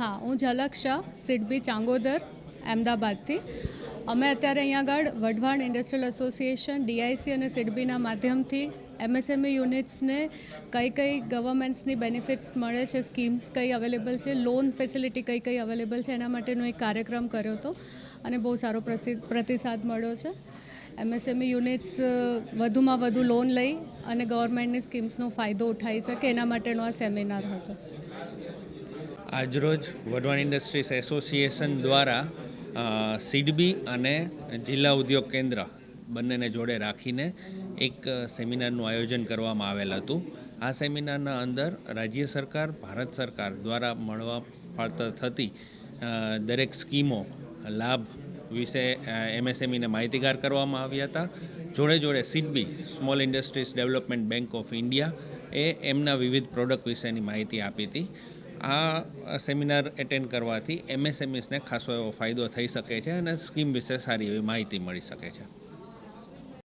હા, હું ઝલક શાહ, સિડબી ચાંગોદર, અમદાવાદથી. અમે અત્યારે અહીંયા આગળ વઢવાણ ઇન્ડસ્ટ્રીયલ એસોસિએશન, ડીઆઈસી અને સિડબીના માધ્યમથી એમએસએમઈ યુનિટ્સને કઈ કઈ ગવર્મેન્ટ્સની બેનિફિટ્સ મળે છે સ્કીમ્સ કઈ અવેલેબલ છે લોન ફેસિલિટી કઈ કઈ અવેલેબલ છે, એના માટેનો એક કાર્યક્રમ કર્યો હતો અને બહુ સારો પ્રતિસાદ મળ્યો છે. એમએસએમઈ યુનિટ્સ વધુમાં વધુ લોન લઈ અને ગવર્મેન્ટની સ્કીમ્સનો ફાયદો ઉઠાવી શકે, એના માટેનો આ સેમિનાર હતો. આજરોજ વઢવાણ ઇન્ડસ્ટ્રીઝ એસોસિએશન દ્વારા સીડબી અને જિલ્લા ઉદ્યોગ કેન્દ્ર બંનેને જોડે રાખીને એક સેમિનારનું આયોજન કરવામાં આવેલ હતું. આ સેમિનારના અંદર રાજ્ય સરકાર, ભારત સરકાર દ્વારા મળવા પાત્ર થતી દરેક સ્કીમો, લાભ વિશે એમએસએમઈને માહિતીગાર કરવામાં આવ્યા હતા. જોડે જોડે SIDBI, small industries development bank of India એ એમના વિવિધ પ્રોડક્ટ વિશેની માહિતી આપી હતી. આ સેમિનાર એટેન્ડ કરવાથી એમએસએમએસને ખાસો એવો ફાયદો થઈ શકે છે અને સ્કીમ વિશે સારી એવી માહિતી મળી શકે છે.